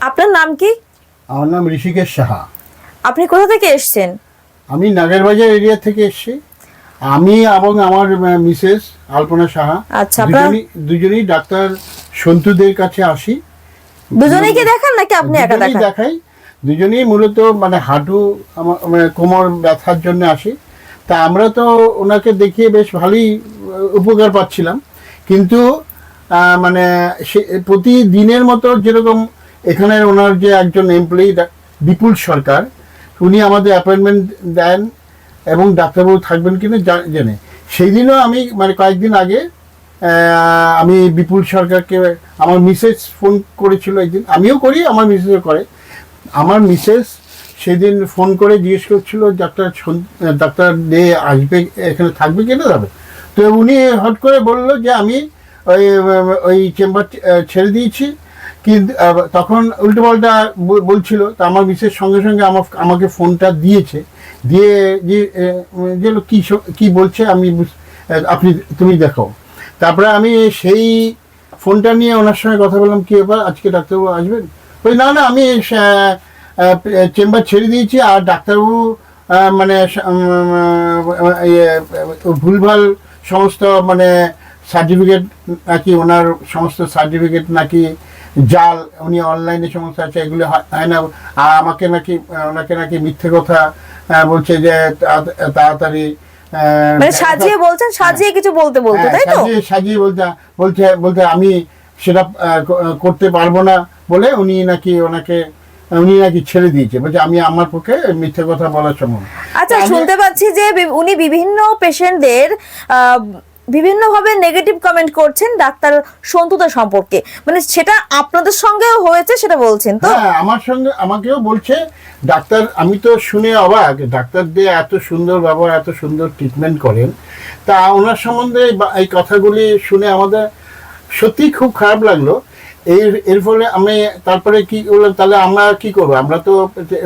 আপনার নাম কি? আমার নাম ঋষিকেশ সাহা। আপনি কোথা থেকে এসেছেন? আমি নাগেরবাজার এরিয়া থেকে এসেছি। আমি এবং আমার মিসেস আলপনা সাহা আচ্ছা, আপনার- দুজনই ডাক্তার সন্তুদের কাছে আসি। দুজনেই কি দেখান নাকি আপনি একা দেখান? দেখাই। দুজনেই মূলত মানে হাঁটু আমার মানে কোমর ব্যথার জন্য আসি। তা আমরা তো ওনাকে দেখিয়ে বেশ ভালোই উপকার পাচ্ছিলাম। কিন্তু মানে সে প্রতিদিনের মতো যেরকম এখানে ওনার যে একজন এমপ্লয়ি বিপুল সরকার, উনি আমাদের অ্যাপয়েন্টমেন্ট দেন এবং ডাক্তারবাবু থাকবেন কিনা জেনে। সেই দিনও আমি মানে কয়েকদিন আগে আমি বিপুল সরকারকে, আমার মিসেস ফোন করেছিল একদিন। আমিও করি, আমার মিসেসও করে। আমার মিসেস সেদিন ফোন করে জিজ্ঞেস করছিল, ডাক্তার ডাক্তার ডে আসবে, এখানে থাকবে কিনা যাবে তো উনি হট করে বলল যে, আমি ওই ওই চেম্বার ছেড়ে দিয়েছি। কিন্তু তখন উল্টোপাল্টা বল- বলছিল তা আমার মিসেস সঙ্গে সঙ্গে আমার আমাকে ফোনটা দিয়েছে। দিয়ে যে যে কী কী বলছে আমি আপনি তুমি দেখো তারপরে আমি সেই ফোনটা নিয়ে ওনার সঙ্গে কথা বললাম কি ব্যাপার আজকে ডাক্তারবাবু আসবেন? ওই না না আমি চেম্বার ছেড়ে দিয়েছি আর ডাক্তারবাবু মানে ইয়ে, ভুলভাল সমস্ত মানে সার্টিফিকেট নাকি ওনার সমস্ত সার্টিফিকেট নাকি জাল উনি অনলাইনে সমস্ত আছে এগুলো হয় হয় না। আর আমাকে নাকি ওনাকে নাকি মিথ্যে কথা বলছে যে তাড়াতাড়ি মানে সাজিয়ে বলছেন সাজিয়ে কিছু বলতে বলতো হ্যাঁ, তাই তো? সাজিয়ে বলতে বলছে বলতে আমি সেটা করতে পারব না বলে উনি নাকি ওনাকে উনি নাকি ছেড়ে দিয়েছে। বলছে আমি আমার পক্ষে মিথ্যে কথা বলার সময় আচ্ছা শুনতে পাচ্ছি যে উনি বিভিন্ন পেশেন্টদের বিভিন্নভাবে নেগেটিভ কমেন্ট করছেন ডাক্তার সন্তুদা সম্পর্কে। মানে সেটা আপনাদের সঙ্গেও হয়েছে, সেটা বলছেন তো? হ্যাঁ আমার সঙ্গে, আমাকেও বলছে, ডাক্তার, আমি তো শুনে অবাক, ডাক্তার দিয়ে এত সুন্দর ব্যবহার, এত সুন্দর ট্রিটমেন্ট করেন, তা ওনার সম্বন্ধে এই কথাগুলি শুনে আমাদের সত্যি খুব খারাপ লাগল। এর এর ফলে আমি তারপরে কি করলাম তাহলে আমরা কি করব? আমরা তো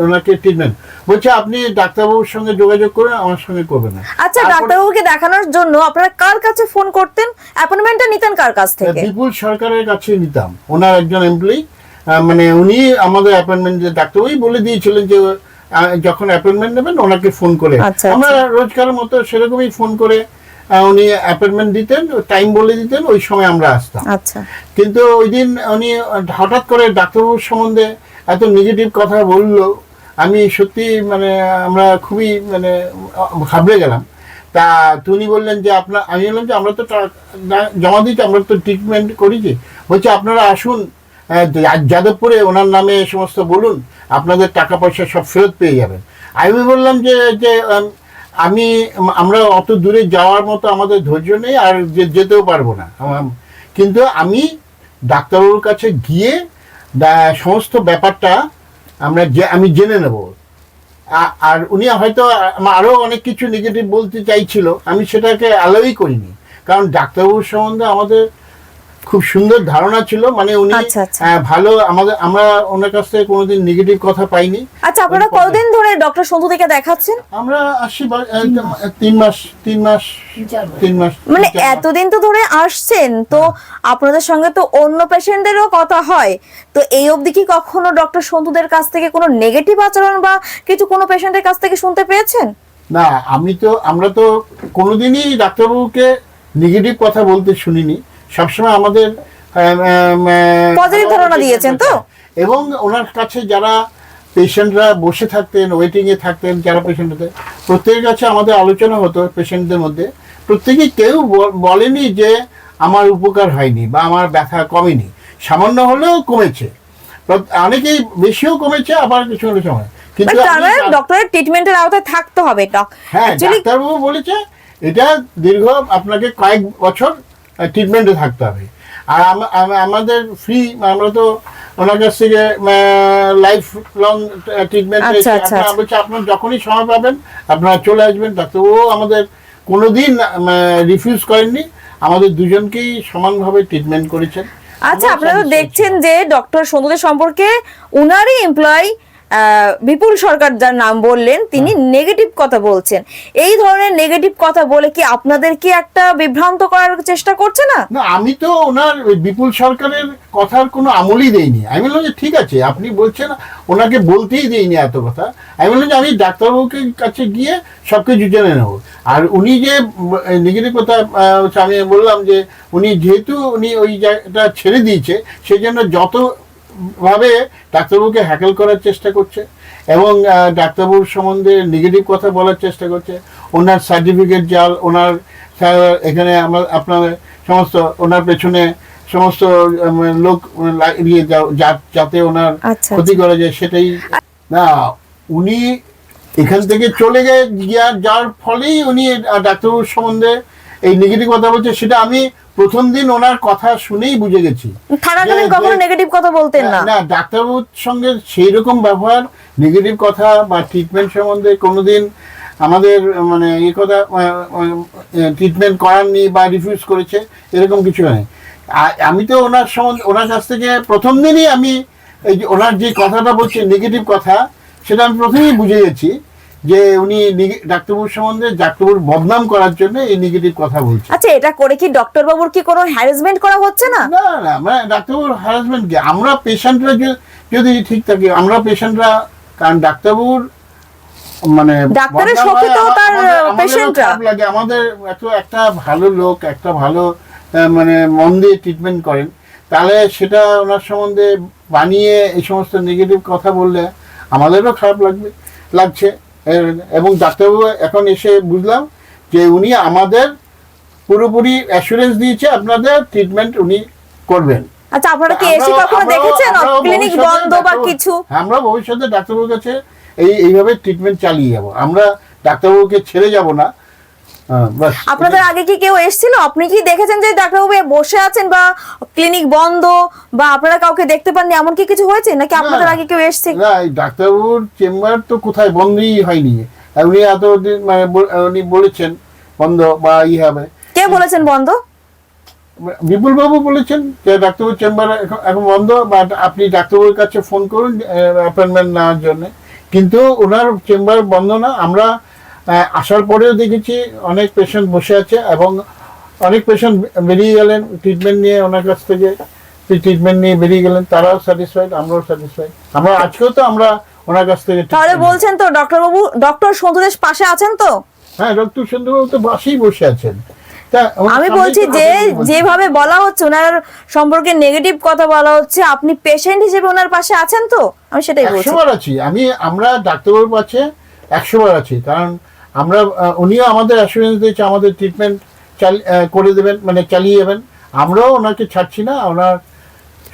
ওনাকে ট্রিটমেন্ট বলছে আপনি ডাক্তারবাবুর সঙ্গে যোগাযোগ করুন আমার সঙ্গে করবেন না। আচ্ছা ডাক্তারবাবুকে দেখানোর জন্য আপনারা কার কাছে ফোন করতেন? অ্যাপয়েন্টমেন্টটা নিতেন কার কাছ থেকে? বিপুল সরকারের কাছে নিতাম। ওনার একজন এমপ্লয়ি মানে উনি আমাদের অ্যাপয়েন্টমেন্ট যে ডাক্তারবাবুই বলে দিয়েছিলেন যে যখন অ্যাপয়েন্টমেন্ট নেবেন ওনাকে ফোন করে। আচ্ছা, আমরা রোজকারের মতো সেরকমই ফোন করে উনি অ্যাপয়েন্টমেন্ট দিতেন টাইম বলে দিতেন ওই সময় আমরা আসতাম। আচ্ছা। কিন্তু ওই দিন উনি হঠাৎ করে ডাক্তারবাবুর সম্বন্ধে এত নেগেটিভ কথা বলল আমি সত্যি মানে আমরা খুবই মানে ঘাবড়ে গেলাম। তা তিনি বললেন যে আপনার আমি বললাম যে আমরা তো জমা দিচ্ছি আমরা তো ট্রিটমেন্ট করেছি। বলছে আপনারা আসুন যাদবপুরে ওনার নামে এই সমস্ত বলুন আপনাদের টাকা পয়সা সব ফেরত পেয়ে যাবেন। আমি বললাম যে যে আমি, আমরা অত দূরে যাওয়ার মতো আমাদের ধৈর্য নেই আর যেতেও পারব না। কিন্তু আমি ডাক্তারবাবুর কাছে গিয়ে সমস্ত ব্যাপারটা আমরা আমি জেনে নেব। আর উনি হয়তো আ- আরও অনেক কিছু নেগেটিভ বলতে চাইছিল, আমি সেটাকে অ্যালাউই করিনি। কারণ ডাক্তারবাবুর সম্বন্ধে আমাদের খুব সুন্দর ধারণা ছিল মানে উনি আচ্ছা, আচ্ছা। ভালো আমাদের আমরা ওনার কাছ থেকে কোনোদিন নেগেটিভ কথা পাইনি। আচ্ছা আপনারা কতদিন ধরে ডক্টর সন্তু থেকে দেখাচ্ছেন? আমরা একদম তিন মাস তিন মাস তিন মাস মানে। এতদিন তো ধরে আসছেন তো আপনাদের সঙ্গে তো অন্য পেশেন্টদেরও কথা হয়। তো এই অবধি কি কখনো ডক্টর সন্তুদের কাছ থেকে কোনো নেগেটিভ আচরণ বা কিছু কোনো পেশেন্টের কাছ থেকে শুনতে পেয়েছেন? না আমি তো আমরা তো কোনোদিনই ডাক্তারবাবুকে নেগেটিভ কথা বলতে শুনিনি। সবসময় আমাদের ধারণা দিয়েছেন তো? এবং ওনার কাছে যারা পেশেন্টরা বসে থাকতেন ওয়েটিং এ থাকতেন যারা পেশেন্ট হতেন প্রত্যেকের কাছে আমাদের আলোচনা হতো পেশেন্টদের মধ্যে। প্রত্যেকেই কেউ বলেনি যে আমার উপকার হয়নি বা আমার ব্যথা কমেনি। সামান্য হলেও কমেছে। অনেকেই বেশিও কমেছে আবার কিছু হলে সময় কিন্তু মানে ডক্টরের ট্রিটমেন্টের আওতায় থাকতে হবে হ্যাঁ ডাক্তারবাবু বলেছে এটা দীর্ঘ আপনাকে কয়েক বছর ট্রিটমেন্টে থাকতে হবে। আর আম- আম- আমাদের ফ্রি আমরা তো ওনার কাছ থেকে লাইফ লং ট্রিটমেন্ট আপনার যখনই সময় পাবেন আপনারা চলে আসবেন। তাতে ও আমাদের কোনোদিন রিফিউজ করেননি। আমাদের দুজনকেই সমানভাবে ট্রিটমেন্ট করেছেন। আচ্ছা আপনারা তো দেখছেন যে ডক্টর সন্তুদের সম্পর্কে উনারই এমপ্লয় বিপুল সরকার যার নাম বললেন তিনি নেগেটিভ কথা বলছেন। এই ধরনের নেগেটিভ কথা বলে কি আপনাদের কি একটা বিভ্রান্ত করার চেষ্টা করছে না? না আমি তো ওনার বিপুল সরকারের কথার কোনো আমলই দেইনি। আমি বললাম যে ঠিক আছে আপনি বলছেন ওনাকে বলতেই দেইনি এত কথা। আমি বললাম যে আমি ডাক্তারবাবুকে কাছে গিয়ে সব কিছু জেনে নেব। আর উনি যে নেগেটিভ কথা আমি বললাম যে উনি যেহেতু উনি ওই জায়গাটা ছেড়ে দিয়েছে সেই জন্য যত ভাবে ডাক্তারবাবুকে হ্যাকেল করার চেষ্টা করছে এবং ডাক্তারবাবুর সম্বন্ধে নেগেটিভ কথা বলার চেষ্টা করছে। ওনার সার্টিফিকেট জাল ওনার এখানে আমার আপনার সমস্ত ওনার পেছনে সমস্ত লোক লাগিয়ে যাতে ওনার আচ্ছা, ক্ষতি করা যায় সেটাই। না উনি এখান থেকে চলে গে গিয়া যার ফলেই উনি ডাক্তারবাবুর সম্বন্ধে এই নেগেটিভ কথা বলছে সেটা আমি প্রথম দিন ওনার কথা শুনেই বুঝে গেছি। থাকাকালীন কখনো নেগেটিভ কথা বলতেন না। না ডাক্তারবাবুর সঙ্গে সেই রকম ব্যবহার নেগেটিভ কথা বা ট্রিটমেন্ট সম্বন্ধে কোনোদিন আমাদের মানে এই কথা ট্রিটমেন্ট করাননি বা রিফিউজ করেছে এরকম কিছু নেই আ- আমি তো ওনার সম্বন্ধে ওনার কাছ থেকে প্রথম দিনই আমি এই যে ওনার যে কথাটা বলছে নেগেটিভ কথা সেটা আমি প্রথমেই বুঝে গেছি। যে উনি ডাক্তারবাবুর সম্বন্ধে ডাক্তারবাবুর বদনাম করার জন্য এই নেগেটিভ কথা বলছে। আচ্ছা এটা করে কি ডক্টর বাবুর কি কোনো হ্যারাসমেন্ট করা হচ্ছে না? না না মানে ডাক্তারবাবুর হ্যারাসমেন্ট কি? আমরা পেশেন্টরা যদি ঠিক থাকি আমরা পেশেন্টরা কারণ ডাক্তারবাবুর মানে ডাক্তারের শোকে তো তার পেশেন্টরা লাগে। আমাদের এত একটা ভালো লোক একটা ভালো মানে মন দিয়ে ট্রিটমেন্ট করেন। তাহলে সেটা ওনার সম্বন্ধে বানিয়ে এই সমস্ত নেগেটিভ কথা বললে আমাদেরও খারাপ লাগবে লাগছে। এবং ডাক্তারবাবু এখন এসে বুঝলাম যে উনি আমাদের পুরোপুরি অ্যাসুরেন্স দিয়েছে আপনাদের ট্রিটমেন্ট উনি করবেন। আচ্ছা আপনারা কি এসে কখনো দেখেছেন? ক্লিনিক বন্ধ বা কিছু? আমরা ভবিষ্যতে ডাক্তারবাবুর কাছে এই এইভাবে ট্রিটমেন্ট চালিয়ে যাব। আমরা ডাক্তারবাবুকে ছেড়ে যাব না। আপনাদের আগে কি কেউ এসেছিল? আপনি কি দেখেছেন যে ডাক্তারবাবু বসে আছেন বা ক্লিনিক বন্ধ বা আপনারা কাউকে দেখতে পাননি? এমন কি কিছু হয়েছে? নাকি আপনাদের আগে কেউ এসছে? না ডাক্তারবাবুর চেম্বার তো কোথায়? বন্ধই হয়নি। উনি এতদিন মানে উনি বলেছেন বন্ধ বা ই হবে। কে বলেছেন বন্ধ? বিপুল বাবু বলেছেন যে ডাক্তারবাবুর চেম্বার এখন বন্ধ বা আপনি ডাক্তারবাবুর কাছে ফোন করুন অ্যাপয়েন্টমেন্ট নেওয়ার জন্য। কিন্তু ওনার চেম্বার বন্ধ না আমরা আসার পরেও দেখেছি অনেক পেশেন্ট বসে আছে এবং অনেক পেশেন্ট বেরিয়ে গেলেন ট্রিটমেন্ট নিয়ে ওনার কাছ থেকে। ট্রিটমেন্ট নিয়ে বেরিয়ে গেলেন তারাও স্যাটিসফাইড আমরাও স্যাটিসফাইড আমরা আজকেও তো আমরা ওনার কাছ থেকে তাহলে বলছেন তো ডক্টর বাবু ডক্টর সন্তুদেশ পাশে আছেন তো? হ্যাঁ ডক্টর সুন্দরবাবু তো বাসেই বসে আছেন। আমি বলছি যে যেভাবে বলা হচ্ছে ওনার সম্পর্কে নেগেটিভ কথা বলা হচ্ছে আপনি পেশেন্ট হিসেবে ওনার পাশে আছেন তো? আমি সেটাই বলছি। আছি। আমি আমরা ডাক্তারবাবুর পাশে একশো বার আছি। কারণ আমরা উনিও আমাদের অ্যাসুরেন্স দিয়েছে, আমাদের ট্রিটমেন্ট করে দেবেন মানে চালিয়ে যাবেন। আমরাও ওনাকে ছাড়ছি না, ওনার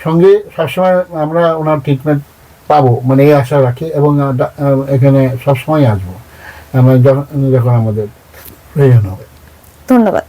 সঙ্গে সবসময় আমরা ওনার ট্রিটমেন্ট পাবো মানে এই আশা রাখি, এবং এখানে সবসময় আসব। আমরা যখন যখন আমাদের প্রয়োজন হবে। ধন্যবাদ।